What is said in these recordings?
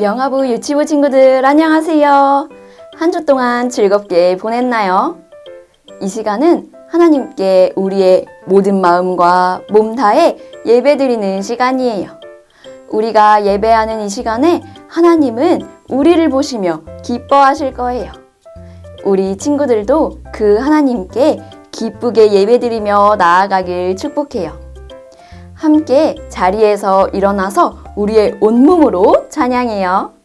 영화부 유치부 친구들 안녕하세요. 한 주 동안 즐겁게 보냈나요? 이 시간은 하나님께 우리의 모든 마음과 몸 다해 예배드리는 시간이에요. 우리가 예배하는 이 시간에 하나님은 우리를 보시며 기뻐하실 거예요. 우리 친구들도 그 하나님께 기쁘게 예배드리며 나아가길 축복해요. 함께 자리에서 일어나서 우리의 온몸으로 찬양해요.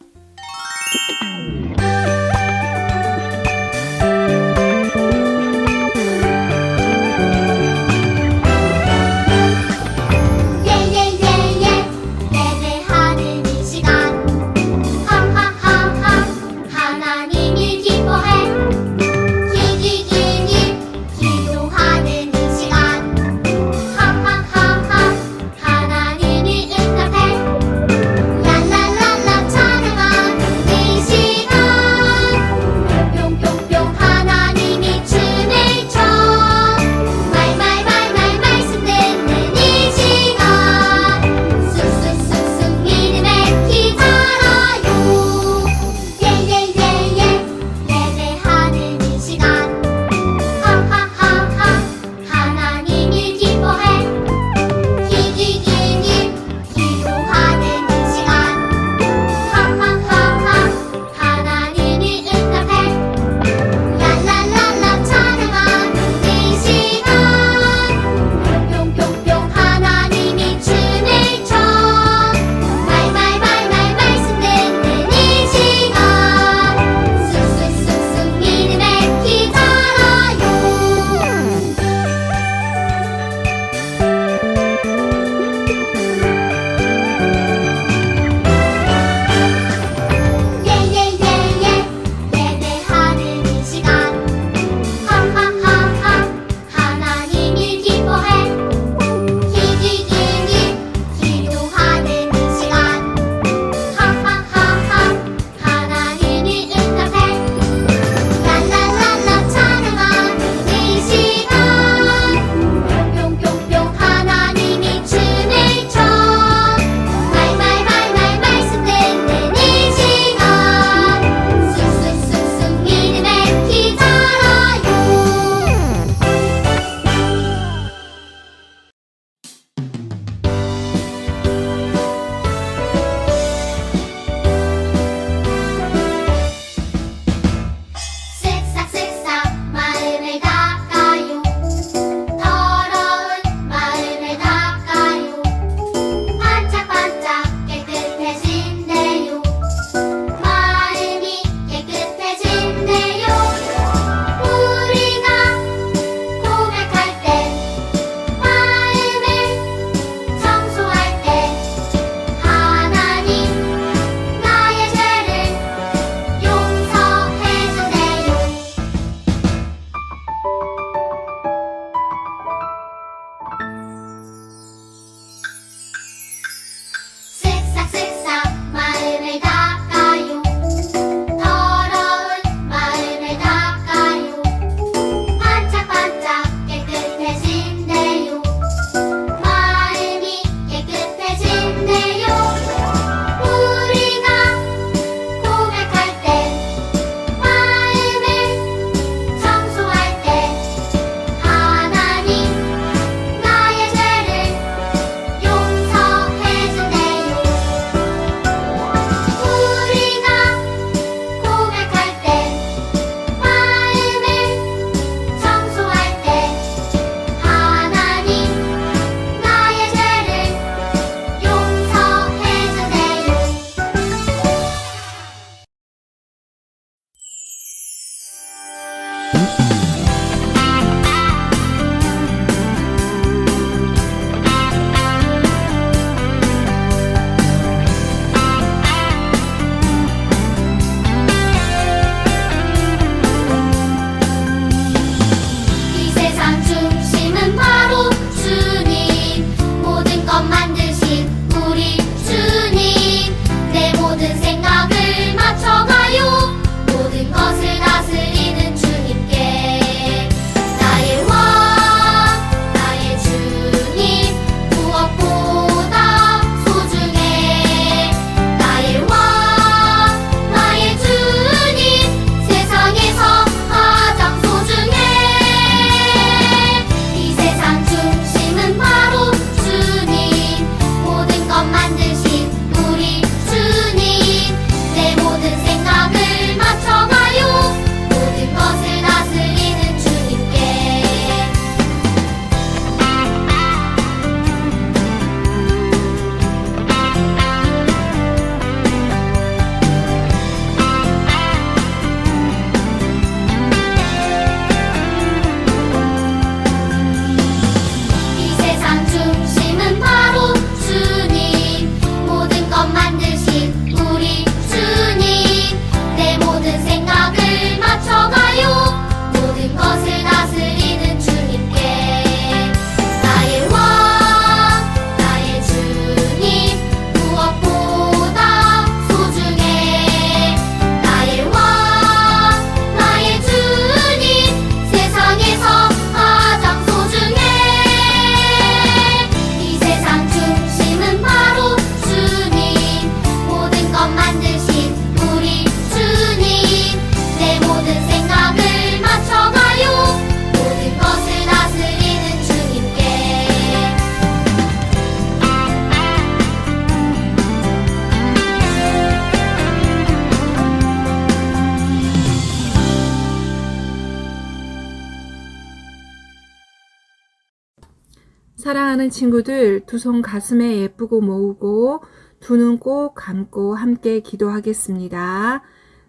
사랑하는 친구들 두 손 가슴에 예쁘고 모으고 두 눈 꼭 감고 함께 기도하겠습니다.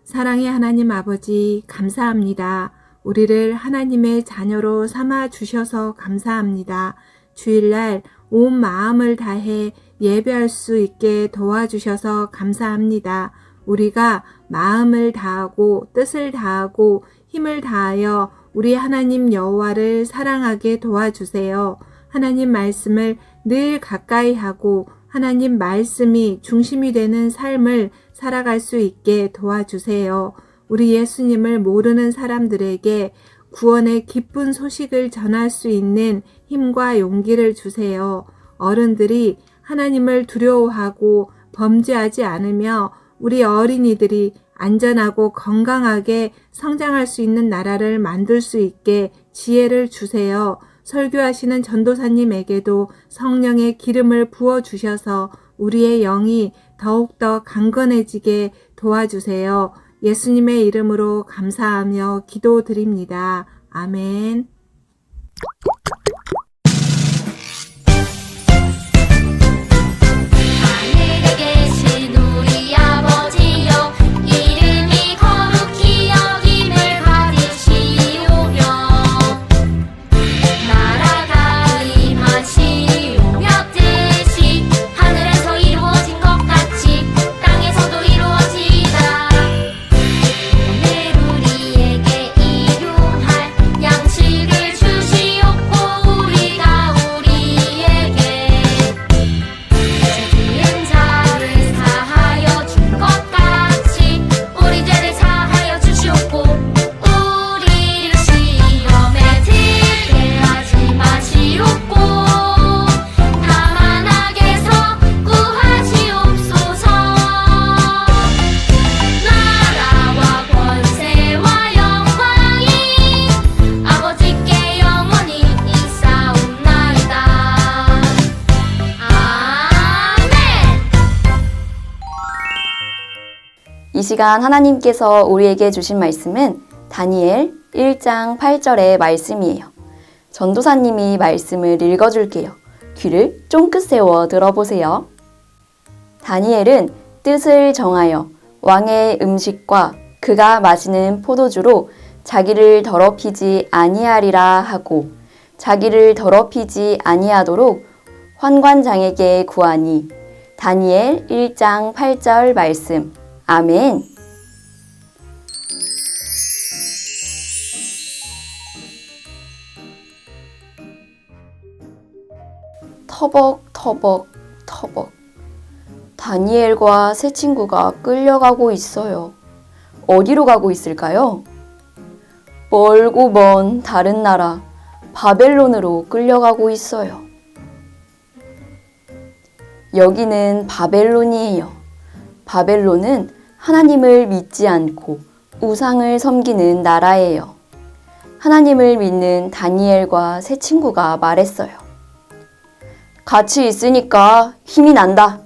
사랑의 하나님 아버지 감사합니다. 우리를 하나님의 자녀로 삼아 주셔서 감사합니다. 주일날 온 마음을 다해 예배할 수 있게 도와주셔서 감사합니다. 우리가 마음을 다하고 뜻을 다하고 힘을 다하여 우리 하나님 여호와를 사랑하게 도와주세요. 하나님 말씀을 늘 가까이 하고 하나님 말씀이 중심이 되는 삶을 살아갈 수 있게 도와주세요. 우리 예수님을 모르는 사람들에게 구원의 기쁜 소식을 전할 수 있는 힘과 용기를 주세요. 어른들이 하나님을 두려워하고 범죄하지 않으며 우리 어린이들이 안전하고 건강하게 성장할 수 있는 나라를 만들 수 있게 지혜를 주세요. 설교하시는 전도사님에게도 성령의 기름을 부어 주셔서 우리의 영이 더욱더 강건해지게 도와주세요. 예수님의 이름으로 감사하며 기도드립니다. 아멘. 이 시간 하나님께서 우리에게 주신 말씀은 다니엘 1장 8절의 말씀이에요. 전도사님이 말씀을 읽어줄게요. 귀를 쫑긋 세워 들어보세요. 다니엘은 뜻을 정하여 왕의 음식과 그가 마시는 포도주로 자기를 더럽히지 아니하리라 하고 자기를 더럽히지 아니하도록 환관장에게 구하니 다니엘 1장 8절 말씀. 아멘. 터벅터벅 터벅. 다니엘과 새 친구가 끌려가고 있어요. 어디로 가고 있을까요? 멀고 먼 다른 나라 바벨론으로 끌려가고 있어요. 여기는 바벨론이에요. 바벨론은 하나님을 믿지 않고 우상을 섬기는 나라예요. 하나님을 믿는 다니엘과 새 친구가 말했어요. 같이 있으니까 힘이 난다.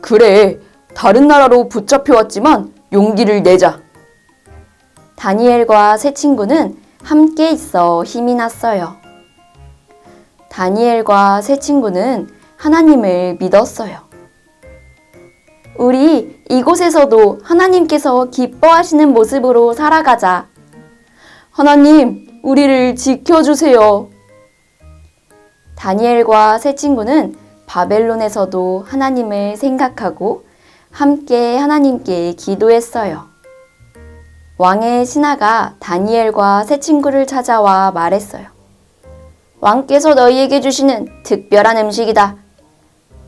그래, 다른 나라로 붙잡혀 왔지만 용기를 내자. 다니엘과 새 친구는 함께 있어 힘이 났어요. 다니엘과 새 친구는 하나님을 믿었어요. 우리 이곳에서도 하나님께서 기뻐하시는 모습으로 살아가자. 하나님, 우리를 지켜주세요. 다니엘과 새 친구는 바벨론에서도 하나님을 생각하고 함께 하나님께 기도했어요. 왕의 신하가 다니엘과 새 친구를 찾아와 말했어요. 왕께서 너희에게 주시는 특별한 음식이다.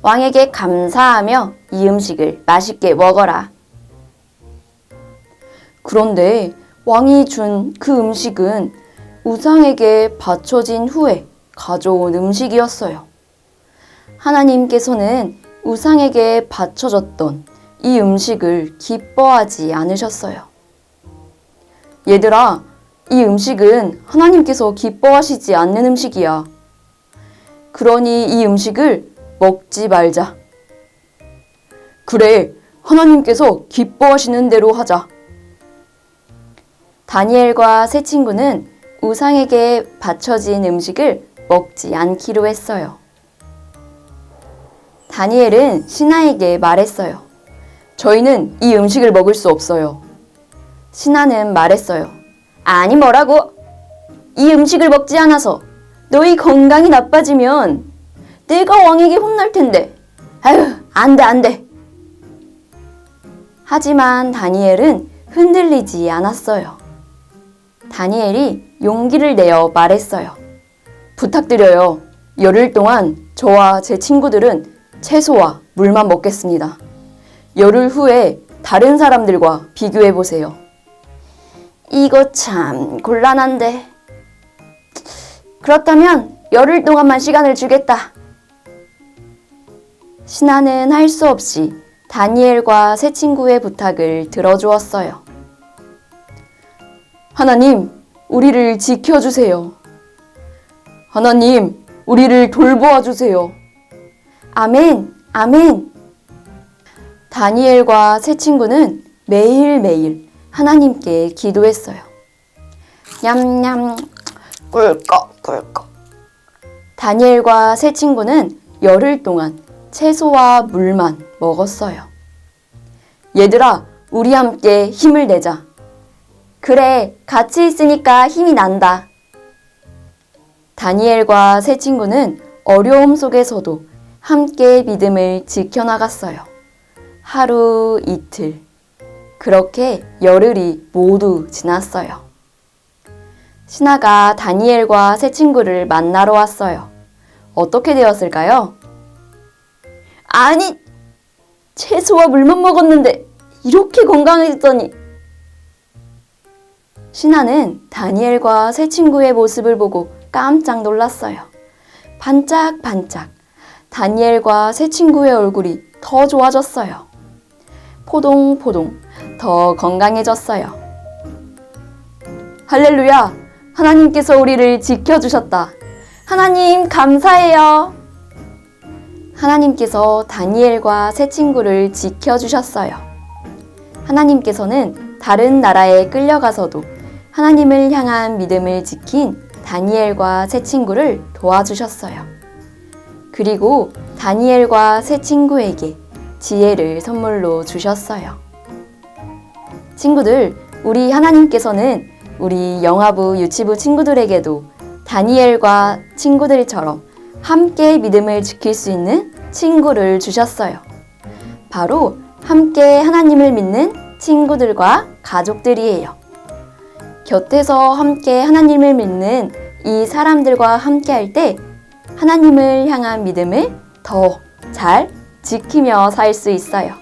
왕에게 감사하며 이 음식을 맛있게 먹어라. 그런데 왕이 준 그 음식은 우상에게 바쳐진 후에 가져온 음식이었어요. 하나님께서는 우상에게 바쳐졌던 이 음식을 기뻐하지 않으셨어요. 얘들아, 이 음식은 하나님께서 기뻐하시지 않는 음식이야. 그러니 이 음식을 먹지 말자. 그래, 하나님께서 기뻐하시는 대로 하자. 다니엘과 새 친구는 우상에게 바쳐진 음식을 먹지 않기로 했어요. 다니엘은 신하에게 말했어요. 저희는 이 음식을 먹을 수 없어요. 신하는 말했어요. 아니 뭐라고? 이 음식을 먹지 않아서 너희 건강이 나빠지면 내가 왕에게 혼날 텐데. 아유, 안 돼, 안 돼. 하지만 다니엘은 흔들리지 않았어요. 다니엘이 용기를 내어 말했어요. 부탁드려요. 열흘 동안 저와 제 친구들은 채소와 물만 먹겠습니다. 열흘 후에 다른 사람들과 비교해 보세요. 이거 참 곤란한데. 그렇다면 열흘 동안만 시간을 주겠다. 신하는 할 수 없이 다니엘과 새 친구의 부탁을 들어주었어요. 하나님, 우리를 지켜주세요. 하나님, 우리를 돌보아 주세요. 아멘, 아멘. 다니엘과 새 친구는 매일매일 하나님께 기도했어요. 냠냠, 꿀꺽, 꿀꺽. 다니엘과 새 친구는 열흘 동안 채소와 물만 먹었어요. 얘들아, 우리 함께 힘을 내자. 그래, 같이 있으니까 힘이 난다. 다니엘과 새 친구는 어려움 속에서도 함께 믿음을 지켜나갔어요. 하루 이틀. 그렇게 열흘이 모두 지났어요. 신하가 다니엘과 새 친구를 만나러 왔어요. 어떻게 되었을까요? 아니, 채소와 물만 먹었는데 이렇게 건강해졌더니. 신하는 다니엘과 새 친구의 모습을 보고 깜짝 놀랐어요. 반짝반짝 다니엘과 새 친구의 얼굴이 더 좋아졌어요. 포동포동 더 건강해졌어요. 할렐루야! 하나님께서 우리를 지켜주셨다. 하나님 감사해요. 하나님께서 다니엘과 새 친구를 지켜주셨어요. 하나님께서는 다른 나라에 끌려가서도 하나님을 향한 믿음을 지킨 다니엘과 새 친구를 도와주셨어요. 그리고 다니엘과 새 친구에게 지혜를 선물로 주셨어요. 친구들, 우리 하나님께서는 우리 영화부 유치부 친구들에게도 다니엘과 친구들처럼 함께 믿음을 지킬 수 있는 친구를 주셨어요. 바로 함께 하나님을 믿는 친구들과 가족들이에요. 곁에서 함께 하나님을 믿는 이 사람들과 함께 할 때 하나님을 향한 믿음을 더 잘 지키며 살 수 있어요.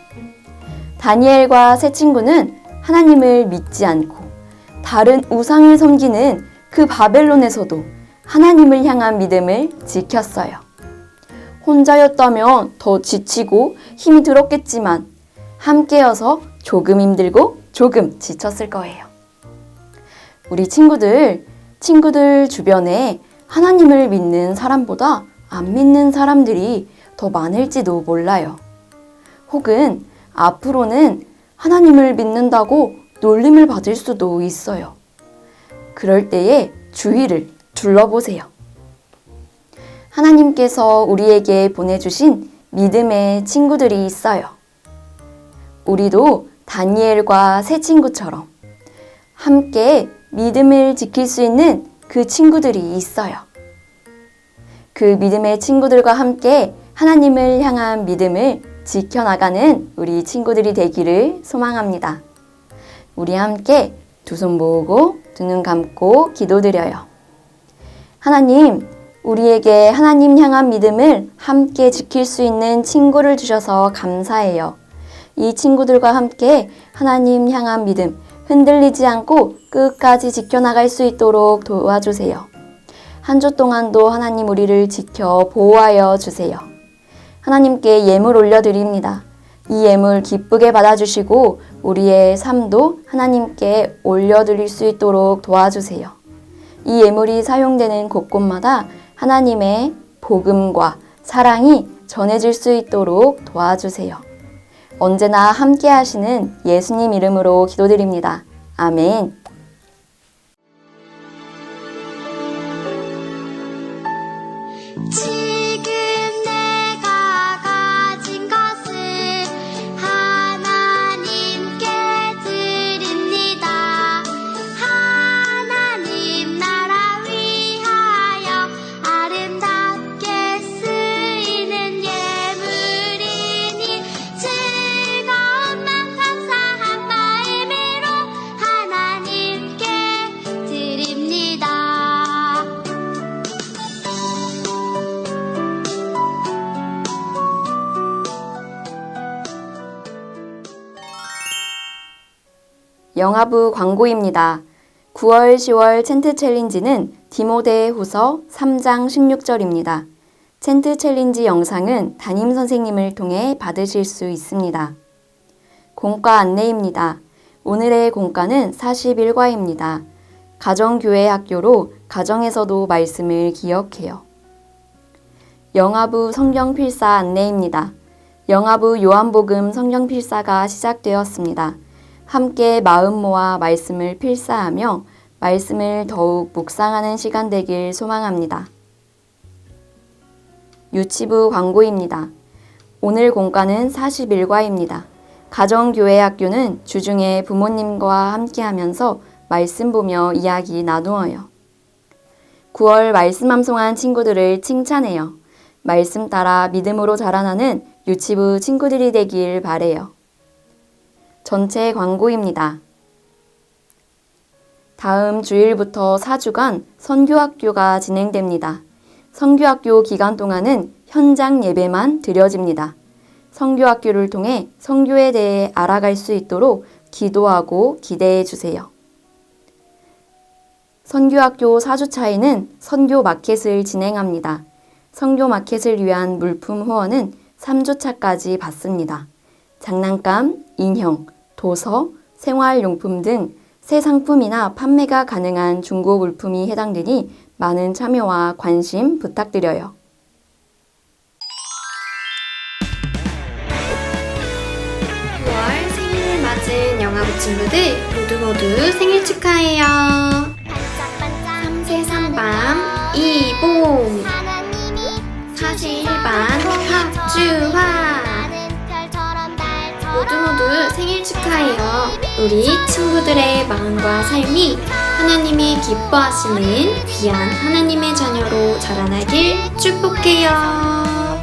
다니엘과 새 친구는 하나님을 믿지 않고 다른 우상을 섬기는 그 바벨론에서도 하나님을 향한 믿음을 지켰어요. 혼자였다면 더 지치고 힘이 들었겠지만 함께여서 조금 힘들고 조금 지쳤을 거예요. 우리 친구들, 친구들 주변에 하나님을 믿는 사람보다 안 믿는 사람들이 더 많을지도 몰라요. 혹은 앞으로는 하나님을 믿는다고 놀림을 받을 수도 있어요. 그럴 때에 주위를 둘러보세요. 하나님께서 우리에게 보내주신 믿음의 친구들이 있어요. 우리도 다니엘과 새 친구처럼 함께 믿음을 지킬 수 있는 그 친구들이 있어요. 그 믿음의 친구들과 함께 하나님을 향한 믿음을 지켜나가는 우리 친구들이 되기를 소망합니다. 우리 함께 두 손 모으고 두 눈 감고 기도드려요. 하나님, 우리에게 하나님 향한 믿음을 함께 지킬 수 있는 친구를 주셔서 감사해요. 이 친구들과 함께 하나님 향한 믿음 흔들리지 않고 끝까지 지켜나갈 수 있도록 도와주세요. 한 주 동안도 하나님 우리를 지켜 보호하여 주세요. 하나님께 예물 올려드립니다. 이 예물 기쁘게 받아주시고 우리의 삶도 하나님께 올려드릴 수 있도록 도와주세요. 이 예물이 사용되는 곳곳마다 하나님의 복음과 사랑이 전해질 수 있도록 도와주세요. 언제나 함께 하시는 예수님 이름으로 기도드립니다. 아멘. 영화부 광고입니다. 9월, 10월 챈트 챌린지는 디모데 후서 3장 16절입니다. 챈트 챌린지 영상은 담임 선생님을 통해 받으실 수 있습니다. 공과 안내입니다. 오늘의 공과는 41과입니다. 가정교회 학교로 가정에서도 말씀을 기억해요. 영화부 성경 필사 안내입니다. 영화부 요한복음 성경 필사가 시작되었습니다. 함께 마음 모아 말씀을 필사하며 말씀을 더욱 묵상하는 시간 되길 소망합니다. 유치부 광고입니다. 오늘 공과는 41과입니다. 가정교회 학교는 주중에 부모님과 함께 하면서 말씀 보며 이야기 나누어요. 9월 말씀 암송한 친구들을 칭찬해요. 말씀 따라 믿음으로 자라나는 유치부 친구들이 되길 바래요. 전체 광고입니다. 다음 주일부터 4주간 선교학교가 진행됩니다. 선교학교 기간 동안은 현장 예배만 드려집니다. 선교학교를 통해 선교에 대해 알아갈 수 있도록 기도하고 기대해 주세요. 선교학교 4주차에는 선교 마켓을 진행합니다. 선교 마켓을 위한 물품 후원은 3주차까지 받습니다. 장난감, 인형, 도서, 생활용품 등 새 상품이나 판매가 가능한 중고 물품이 해당되니 많은 참여와 관심 부탁드려요. 9월 생일을 맞은 영아부 친구들 모두 모두 생일 축하해요. 반짝반짝 3세 3밤 이봉 하나님이 41반 박주화 모두 모두 생일 축하해요. 우리 친구들의 마음과 삶이 하나님이 기뻐하시는 귀한 하나님의 자녀로 자라나길 축복해요.